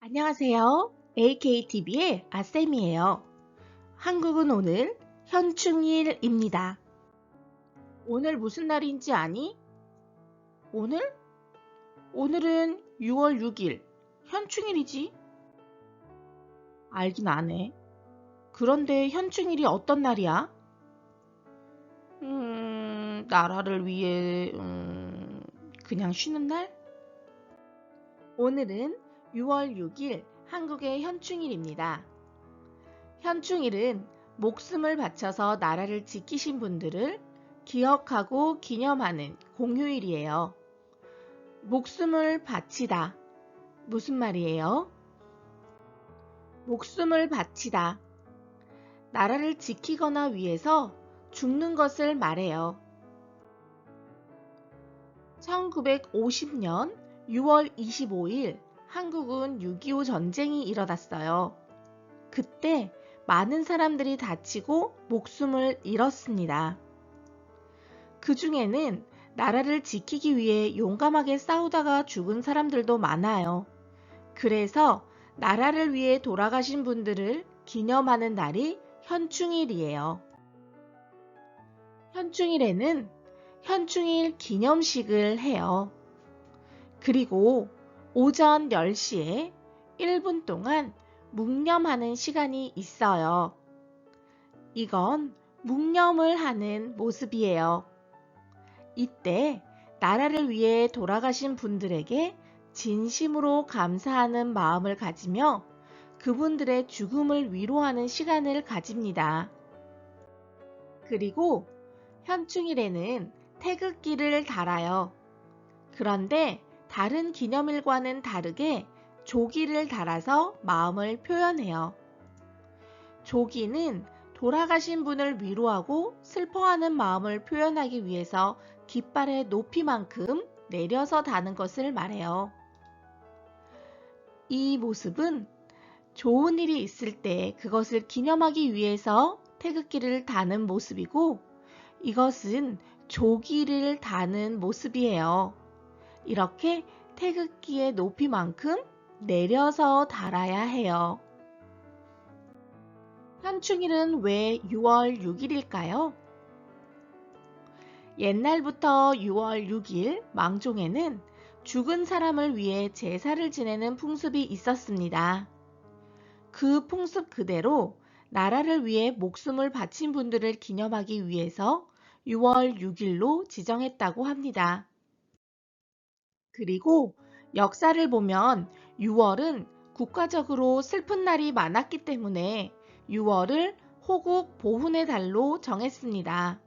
안녕하세요. AKTV의 아쌤이에요. 한국은 오늘 현충일입니다. 오늘 무슨 날인지 아니? 오늘? 오늘은 6월 6일 현충일이지. 알긴 아네. 그런데 현충일이 어떤 날이야? 음, 나라를 위해 음, 그냥 쉬는 날? 오늘은 6월 6일 한국의 현충일입니다. 현충일은 목숨을 바쳐서 나라를 지키신 분들을 기억하고 기념하는 공휴일이에요. 목숨을 바치다. 무슨 말이에요? 목숨을 바치다. 나라를 지키거나 위해서 죽는 것을 말해요. 1950년 6월 25일 한국은 6.25 전쟁이 일어났어요. 그때 많은 사람들이 다치고 목숨을 잃었습니다. 그 중에는 나라를 지키기 위해 용감하게 싸우다가 죽은 사람들도 많아요. 그래서 나라를 위해 돌아가신 분들을 기념하는 날이 현충일이에요. 현충일에는 현충일 기념식을 해요. 그리고 오전 10시에 1분 동안 묵념하는 시간이 있어요. 이건 묵념을 하는 모습이에요. 이때 나라를 위해 돌아가신 분들에게 진심으로 감사하는 마음을 가지며 그분들의 죽음을 위로하는 시간을 가집니다. 그리고 현충일에는 태극기를 달아요. 그런데 다른 기념일과는 다르게 조기를 달아서 마음을 표현해요. 조기는 돌아가신 분을 위로하고 슬퍼하는 마음을 표현하기 위해서 깃발의 높이만큼 내려서 다는 것을 말해요. 이 모습은 좋은 일이 있을 때 그것을 기념하기 위해서 태극기를 다는 모습이고 이것은 조기를 다는 모습이에요. 이렇게 태극기의 높이만큼 내려서 달아야 해요. 현충일은 왜 6월 6일일까요? 옛날부터 6월 6일 망종에는 죽은 사람을 위해 제사를 지내는 풍습이 있었습니다. 그 풍습 그대로 나라를 위해 목숨을 바친 분들을 기념하기 위해서 6월 6일로 지정했다고 합니다. 그리고 역사를 보면 6월은 국가적으로 슬픈 날이 많았기 때문에 6월을 호국 보훈의 달로 정했습니다.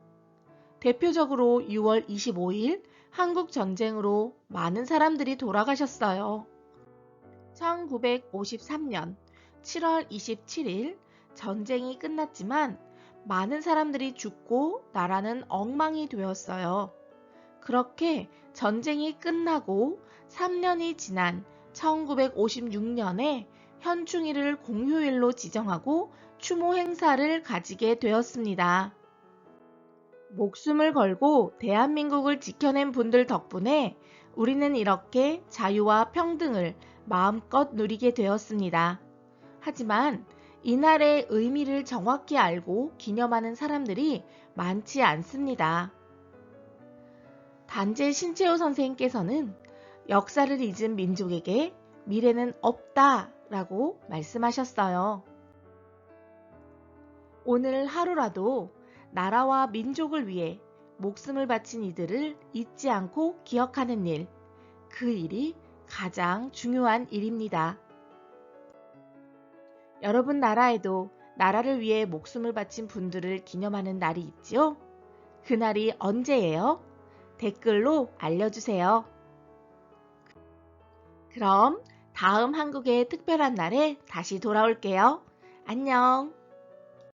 대표적으로 6월 25일 한국 전쟁으로 많은 사람들이 돌아가셨어요. 1953년 7월 27일 전쟁이 끝났지만 많은 사람들이 죽고 나라는 엉망이 되었어요. 그렇게 전쟁이 끝나고 3년이 지난 1956년에 현충일을 공휴일로 지정하고 추모 행사를 가지게 되었습니다. 목숨을 걸고 대한민국을 지켜낸 분들 덕분에 우리는 이렇게 자유와 평등을 마음껏 누리게 되었습니다. 하지만 이날의 의미를 정확히 알고 기념하는 사람들이 많지 않습니다. 단재 신채호 선생님께서는 역사를 잊은 민족에게 미래는 없다 라고 말씀하셨어요. 오늘 하루라도 나라와 민족을 위해 목숨을 바친 이들을 잊지 않고 기억하는 일, 그 일이 가장 중요한 일입니다. 여러분 나라에도 나라를 위해 목숨을 바친 분들을 기념하는 날이 있지요? 그날이 언제예요? 댓글로 알려주세요. 그럼 다음 한국의 특별한 날에 다시 돌아올게요. 안녕.